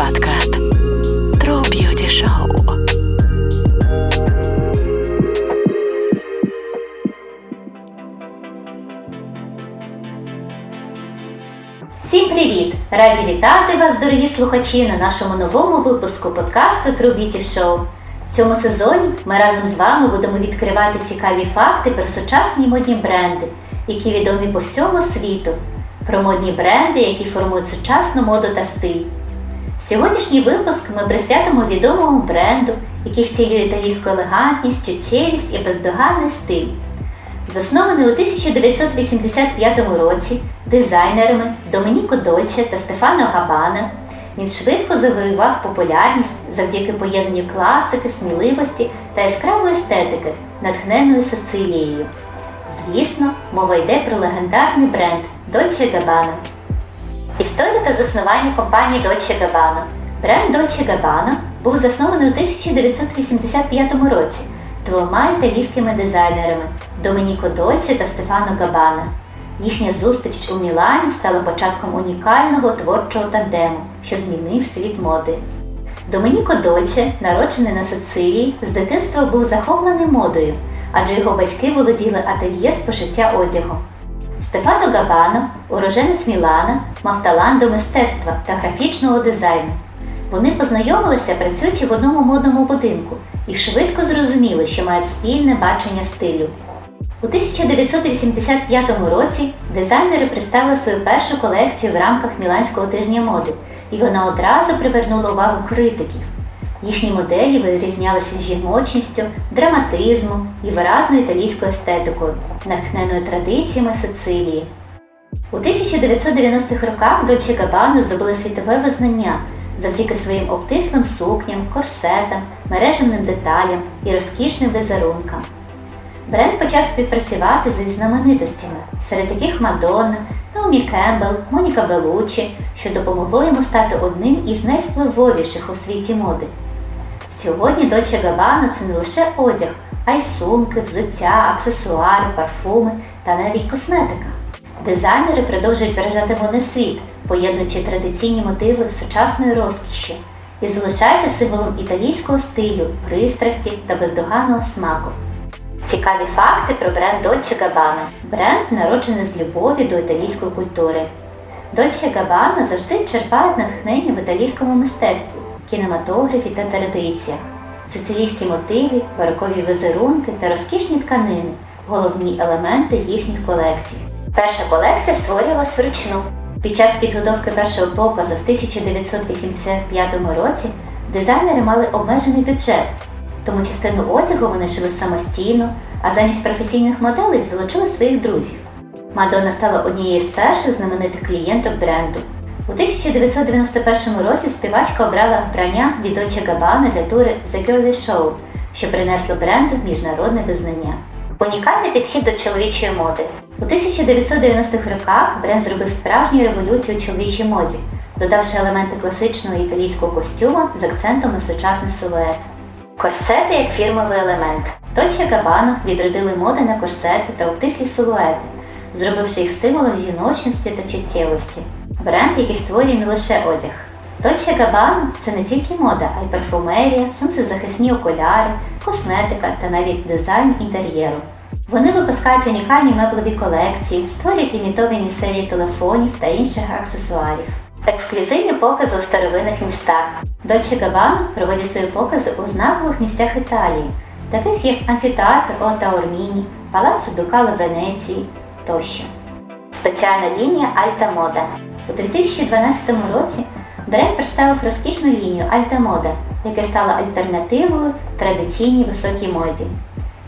подкаст True Beauty Show. Всім привіт! Раді вітати вас, дорогі слухачі, на нашому новому випуску подкасту True Beauty Show. В цьому сезоні ми разом з вами будемо відкривати цікаві факти про сучасні модні бренди, які відомі по всьому світу, про модні бренди, які формують сучасну моду та стиль. Сьогоднішній випуск ми присвятимо відомому бренду, який втілює італійську елегантність, чуттєвість і бездоганний стиль. Заснований у 1985 році дизайнерами Домініко Дольче та Стефано Габана, він швидко завоював популярність завдяки поєднанню класики, сміливості та яскравої естетики, натхненої Сицилією. Звісно, мова йде про легендарний бренд Dolce Gabbana. Історія та заснування компанії Dolce Gabbana. Бренд Dolce Gabbana був заснований у 1985 році двома італійськими дизайнерами Домініко Дольче та Стефано Габана. Їхня зустріч у Мілані стала початком унікального творчого тандему, що змінив світ моди. Домініко Дольче, народжений на Сицилії, з дитинства був захоплений модою, адже його батьки володіли ательє з пошиття одягу. Стефано Габано, уроженець Мілана, мав талант до мистецтва та графічного дизайну. Вони познайомилися, працюючи в одному модному будинку, і швидко зрозуміли, що мають спільне бачення стилю. У 1985 році дизайнери представили свою першу колекцію в рамках Міланського тижня моди, і вона одразу привернула увагу критиків. Їхні моделі вирізнялися жіночністю, драматизмом і виразною італійською естетикою, натхненою традиціями Сицилії. У 1990-х роках Дольче Габану здобули світове визнання завдяки своїм обтислим сукням, корсетам, мережевним деталям і розкішним візерункам. Бренд почав співпрацювати зі знаменитостями, серед яких Мадонна, Наумі Кембл, Моніка Белучі, що допомогло йому стати одним із найвпливовіших у світі моди. Сьогодні Дольче Габана це не лише одяг, а й сумки, взуття, аксесуари, парфуми та навіть косметика. Дизайнери продовжують виражати модний світ, поєднуючи традиційні мотиви з сучасною розкішшю і залишаються символом італійського стилю, пристрасті та бездоганного смаку. Цікаві факти про бренд Dolce Gabbana. Бренд народжений з любові до італійської культури. Dolce Gabbana завжди черпають натхнення в італійському мистецтві, кінематографі та традиціях. Сицилійські мотиви, барокові візерунки та розкішні тканини головні елементи їхніх колекцій. Перша колекція створювалась вручну. Під час підготовки першого показу в 1985 році дизайнери мали обмежений бюджет, тому частину одягу вони шили самостійно, а замість професійних моделей залучили своїх друзів. Мадонна стала однією з перших знаменитих клієнток бренду. У 1991 році співачка обрала вбрання від Dolce Gabbana для тури The Girly Show, що принесло бренду міжнародне визнання. Унікальний підхід до чоловічої моди. У 1990-х роках бренд зробив справжню революцію у чоловічій моді, додавши елементи класичного італійського костюма з акцентом на сучасний силует. Корсети як фірмовий елемент. Dolce Gabbana відродили моди на корсети та обтислі силуети, зробивши їх символом жіночності та чуттєвості. Бренд, який створює не лише одяг. Dolce Gabbana – це не тільки мода, а й парфумерія, сонцезахисні окуляри, косметика та навіть дизайн інтер'єру. Вони випускають унікальні меблеві колекції, створюють лімітовані серії телефонів та інших аксесуарів. Ексклюзивні покази у старовинних містах. Dolce Gabbana проводять свої покази у знакових місцях Італії, таких як амфітеатр Ота Орміні, Палаццо Дукало Венеції тощо. Спеціальна лінія Альта Мода. У 2012 році бренд представив розкішну лінію Альта Мода, яка стала альтернативою традиційній високій моді.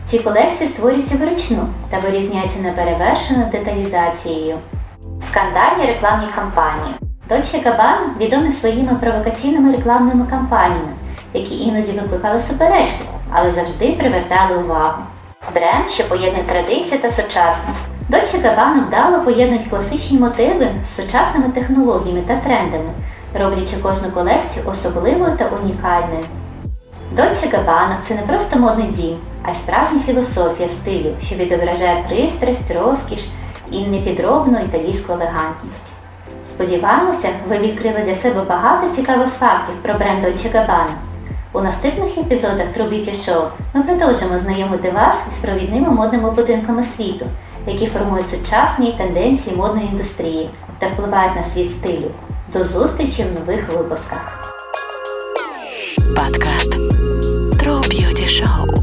Ці колекції створюються вручну та вирізняються неперевершеною деталізацією. Скандальні рекламні кампанії. Dolce Gabbana відомі своїми провокаційними рекламними кампаніями, які іноді викликали суперечки, але завжди привертали увагу. Бренд, що поєднує традицію та сучасність. Dolce Gabbana вдало поєднують класичні мотиви з сучасними технологіями та трендами, роблячи кожну колекцію особливою та унікальною. Dolce Gabbana – це не просто модний дім, а й справжня філософія стилю, що відображає пристрасть, розкіш і непідробну італійську елегантність. Сподіваємося, ви відкрили для себе багато цікавих фактів про бренд Dolce Gabbana. У наступних епізодах True Beauty Show ми продовжимо знайомити вас із провідними модними будинками світу, які формують сучасні тенденції модної індустрії та впливають на світ стилю. До зустрічі в нових випусках. Подкаст Show